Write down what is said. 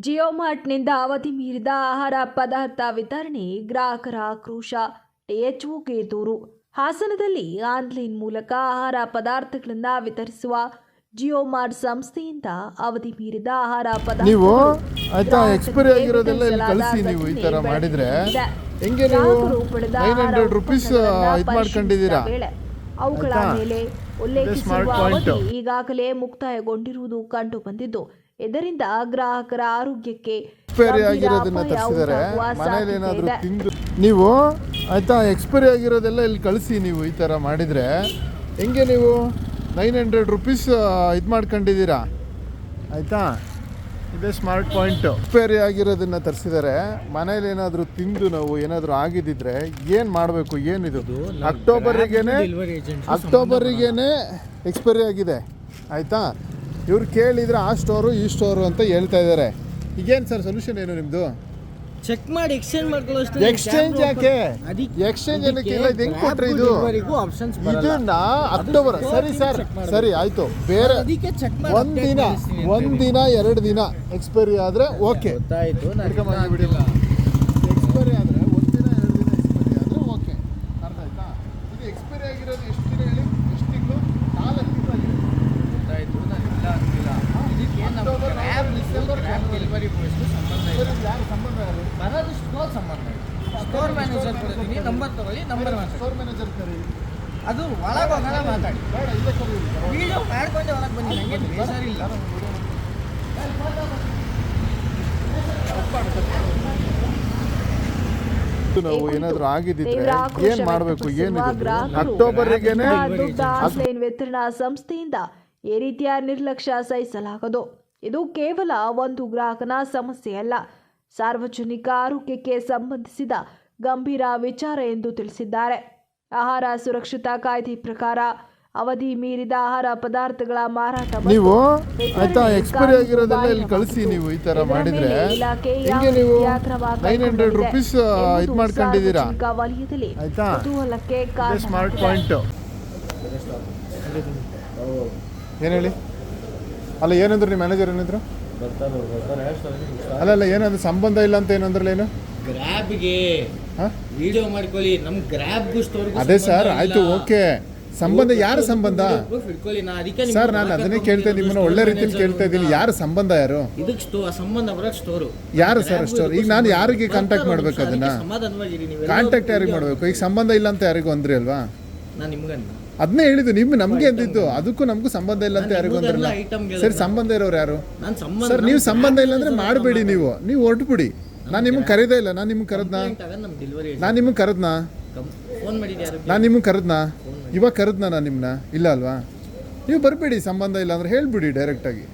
ಜಿಯೋಮಾರ್ಟ್ನಿಂದ ಅವಧಿ ಮೀರಿದ ಆಹಾರ ಪದಾರ್ಥ ವಿತರಣೆ ಗ್ರಾಹಕರ ಆಕ್ರೋಶ ಟಿಎಚ್ಒಗೆ ದೂರು. ಹಾಸನದಲ್ಲಿ ಆನ್ಲೈನ್ ಮೂಲಕ ಆಹಾರ ಪದಾರ್ಥಗಳನ್ನು ವಿತರಿಸುವ ಜಿಯೋಮಾರ್ಟ್ ಸಂಸ್ಥೆಯಿಂದ ಅವಧಿ ಮೀರಿದ ಆಹಾರ ಪದಾರ್ಥ ಅವುಗಳ? ಮೇಲೆ smart ಉಲ್ಲೇಖಿಸಿರುವ ಅವಧಿ ಈಗಾಗಲೇ ಮುಕ್ತಾಯಗೊಂಡಿರುವುದು ಕಂಡು ಬಂದಿದ್ದು. ಇದರಿಂದ ಗ್ರಾಹಕರ ಆರೋಗ್ಯಕ್ಕೆ ಎಕ್ಸ್ಪೈರಿ ಆಗಿರೋದನ್ನ ತರಿಸಿದರೆ. ತರಿಸಿದ್ದಾರೆ ಮನೇಲಿ ಏನಾದರೂ ತಿಂದು ನೀವು ಆಯಿತಾ ಎಕ್ಸ್ಪೈರಿ ಆಗಿರೋದೆಲ್ಲ ಇಲ್ಲಿ ಕಳಿಸಿ ನೀವು ಈ ಥರ ಮಾಡಿದರೆ. ಹೆಂಗೆ ನೀವು? ನೈನ್ ಹಂಡ್ರೆಡ್ ರುಪೀಸ್ ಇದು ಮಾಡ್ಕೊಂಡಿದ್ದೀರಾ? ಆಯಿತಾ? ಇದೇ ಸ್ಮಾರ್ಟ್ ಪಾಯಿಂಟು ಎಕ್ಸ್ಪೈರಿ ಆಗಿರೋದನ್ನ ತರಿಸಿದ್ದಾರೆ ಮನೇಲಿ ಏನಾದರೂ ತಿಂದು ನಾವು ಏನಾದರೂ ಆಗಿದ್ದಿದ್ರೆ ಏನು ಮಾಡಬೇಕು? ಏನಿದು? ಅಕ್ಟೋಬರಿಗೇನೆ ಅಕ್ಟೋಬರಿಗೇನೆ ಎಕ್ಸ್ಪೈರಿ ಆಗಿದೆ. ಆಯಿತಾ? ಇವ್ರು ಕೇಳಿದ್ರೆ ಆ ಸ್ಟೋರು ಈ ಸ್ಟೋರು ಅಂತ ಹೇಳ್ತಾ ಇದ್ದಾರೆ. ಈಗೇನು ಸರ್ ಸೊಲ್ಯೂಷನ್ ಏನು ನಿಮ್ಮದು ಚೆಕ್ ಮಾಡಿ ಎಕ್ಸ್ಚೇಂಜ್ ಮಾಡ್ಕೊಳ್ಳೋಷ್ಟು ಎಕ್ಸ್ಚೇಂಜ್ ಯಾಕೆ? ಎಕ್ಸ್ಚೇಂಜ್ ಏನಕ್ಕೆ? ಇಲ್ಲ ಇದು ಹೆಂಗೆ ಕೊಟ್ಟರೆ ಇದು? ಆಪ್ಷನ್ಸ್ ಇದನ್ನ ಅಕ್ಟೋಬರ್ ಸರಿ ಸರ್ ಸರಿ ಆಯಿತು. ಬೇರೆ ಅದಕ್ಕೆ ಚೆಕ್ ಮಾಡಿ ಒಂದಿನ ಒಂದಿನ ಎರಡು ದಿನ ಎಕ್ಸ್ಪೈರಿ ಆದ್ರೆ ಓಕೆ ಗೊತ್ತಾಯ್ತು ಎಕ್ಸ್ಪೈರಿ ಆದ್ರೆ ಒಂದಿನ ಎರಡು ದಿನ ಎಕ್ಸ್ಪೈರಿ ಆದ್ರೆ ಓಕೆ ಅರ್ಥ ಆಯ್ತಾ ಇದು ಎಕ್ಸ್ಪೈರಿ ಆಗಿರೋದು ಎಷ್ಟು ದಿನ ಹೇಳಿ ಎಷ್ಟು ತಿಂಗಳು ನಾಲ್ಕು ತಿಂಗಳಾಗಿದೆ ಗೊತ್ತಾಯ್ತು ನಾನು ಇಲ್ಲ ಅಂತಿಲ್ಲ ಇದಕ್ಕೆ ನಮ್ಮ October, Grab December, Grab delivery ಬಾಯ್ಸ್ಗೂ ಸಂಬಂಧ ಇಲ್ಲ ಸರಿ ಯಾರು ಸಂಬಂಧ ಯಾರು? ಬರೋದು ಸ್ಟೋರ್ ಸಂಬಂಧ. ಇಲ್ಲ ಸ್ಟೋರ್ ಮ್ಯಾನೇಜರ್ ಕೊಡ್ತೀನಿ ನಂಬರ್ ತಗೊಳ್ಳಿ ನಂಬರ್ ಮಾತಾಡಿ. ಸ್ಟೋರ್ ಮ್ಯಾನೇಜರ್ ಕರಿ. ಅದು ಒಳಗೆ ಹೋಗೋಣ ಮಾತಾಡಿ. ಬೇಡ ಇಲ್ಲೇ ಕರೀರಿ ವಿಡಿಯೋ ಮಾಡ್ಕೊಂಡೆ ಒಳಗೆ ಬನ್ನಿ ನನಗೆ ಬೇಜಾರಿಲ್ಲ. ನಾವು ಏನಾದ್ರೂ ಆಗಿದ್ದಿದ್ರೆ ಏನ್ ಮಾಡಬೇಕು ಏನು ಅಕ್ಟೋಬರ್ಗೆನೆ ಆನ್ಲೈನ್ ವಿತರಣಾ ಸಂಸ್ಥೆಯಿಂದ ಈ ರೀತಿಯ ನಿರ್ಲಕ್ಷ್ಯ ಸಹಿಸಲಾಗದು. ಇದು ಕೇವಲ ಒಂದು ಗ್ರಾಹಕನ ಸಮಸ್ಯೆಯಲ್ಲ ಸಾರ್ವಜನಿಕ ಆರೋಗ್ಯಕ್ಕೆ ಸಂಬಂಧಿಸಿದ ಗಂಭೀರ ವಿಚಾರ ಎಂದು ತಿಳಿಸಿದ್ದಾರೆ. ಆಹಾರ ಸುರಕ್ಷತಾ ಕಾಯ್ದೆ ಪ್ರಕಾರ ಅವಧಿ ಮೀರಿದ ಆಹಾರ ಪದಾರ್ಥಗಳ ಮಾರಾಟ ನೀವು ಆಯ್ತಾ ಎಕ್ಸ್ಪೈರಿ ಆಗಿರೋದೆಲ್ಲ ಇಲ್ಲಿ ಕಳಿಸಿ ನೀವು ಈ ತರ ಮಾಡಿದ್ರೆ. ಹಿಂಗೆ ನೀವು ನೈನ್ ಹಂಡ್ರೆಡ್ ರುಪೀಸ್ ಇದು ಮಾಡ್ಕೊಂಡಿದ್ದೀರಾ? ವಲಯದಲ್ಲಿ ಆಯ್ತಾ? ಕುತೂಹಲಕ್ಕೆ ಸ್ಮಾರ್ಟ್ ಪಾಯಿಂಟ್ ಏನು ಹೇಳಿ? ಅಲ್ಲ ಏನಂದ್ರು ನಿಮ್ಮ ಮ್ಯಾನೇಜರ್ ಏನಿದ್ರು? ಅಲ್ಲ ಅಲ್ಲ ಏನಂದ್ರೆ ಸಂಬಂಧ ಇಲ್ಲ ಅಂತ ಏನಂದ್ರಲ್ಲ ಏನು? ಗ್ರ್ಯಾಬ್ಗೆ ಹಾಂ? ವಿಡಿಯೋ ಮಾಡ್ಕೊಳ್ಳಿ. ನಮ್ ಗ್ರ್ಯಾಬ್ಗೂ ಸ್ಟೋರ್ ಅದೇ ಸರ್ ಆಯ್ತು ಓಕೆ. ಸಂಬಂಧ ಯಾರ ಸಂಬಂಧ? ಇಟ್ಕೊಳ್ಳಿ ನಾ ಅದಕ್ಕೆ ಸರ್ ನಾನು ಅದನ್ನೇ ಕೇಳ್ತಾ ನಿಮ್ಮನ್ನ ಒಳ್ಳೆ ರೀತಿಯಲ್ಲಿ ಕೇಳ್ತಾ ಇದ್ದೀನಿ. ಯಾರ ಸಂಬಂಧ ಯಾರು? ಸಂಬಂಧ ಸ್ಟೋರು ಯಾರು ಸರ್ ಸ್ಟೋರ್ ಈಗ ನಾನು ಯಾರಿಗೆ ಕಾಂಟ್ಯಾಕ್ಟ್ ಮಾಡ್ಬೇಕು ಅದನ್ನ? ಕಾಂಟ್ಯಾಕ್ಟ್ ಯಾರಿಗೆ ಮಾಡಬೇಕು? ಈಗ ಸಂಬಂಧ ಇಲ್ಲ ಅಂತ ಯಾರಿಗೂ ಅಂದ್ರಿ ಅಲ್ವಾ? ನಾನು ನಿಮ್ಗನ್ನ. ಅದನ್ನೇ ಹೇಳಿದ್ದು ನಿಮ್ಮ ನಮ್ಗೆ ಅಂದಿದ್ದು ಅದಕ್ಕೂ ನಮಗೂ ಸಂಬಂಧ ಇಲ್ಲ ಅಂತ ಯಾರಿಗೂ ಅಂದ್ರಲ್ಲ. ಸರಿ ಸಂಬಂಧ ಇರೋರು ಯಾರು? ಸರ್ ನೀವು ಸಂಬಂಧ ಇಲ್ಲ ಅಂದ್ರೆ ಮಾಡಬೇಡಿ ನೀವು. ನೀವು ಹೊರಟುಬಿಡಿ. ನಾನು ನಿಮ್ಗೆ ಕರೆದೇ ಇಲ್ಲ. ನಾನು ನಿಮ್ಗೆ ಕರೆದ್ನಾ? ನಾನು ನಿಮ್ಗೆ ಕರೆದ್ನಾ? ನಾನು ನಿಮ್ಗೆ ಕರೆದ್ನಾ? ಇವಾಗ ಕರೆದ್ನಾ ನಾನು ನಿಮ್ಮನ್ನ ಇಲ್ಲ ಅಲ್ವಾ? ನೀವು ಬರಬೇಡಿ ಸಂಬಂಧ ಇಲ್ಲ ಅಂದ್ರೆ ಹೇಳ್ಬಿಡಿ ಡೈರೆಕ್ಟಾಗಿ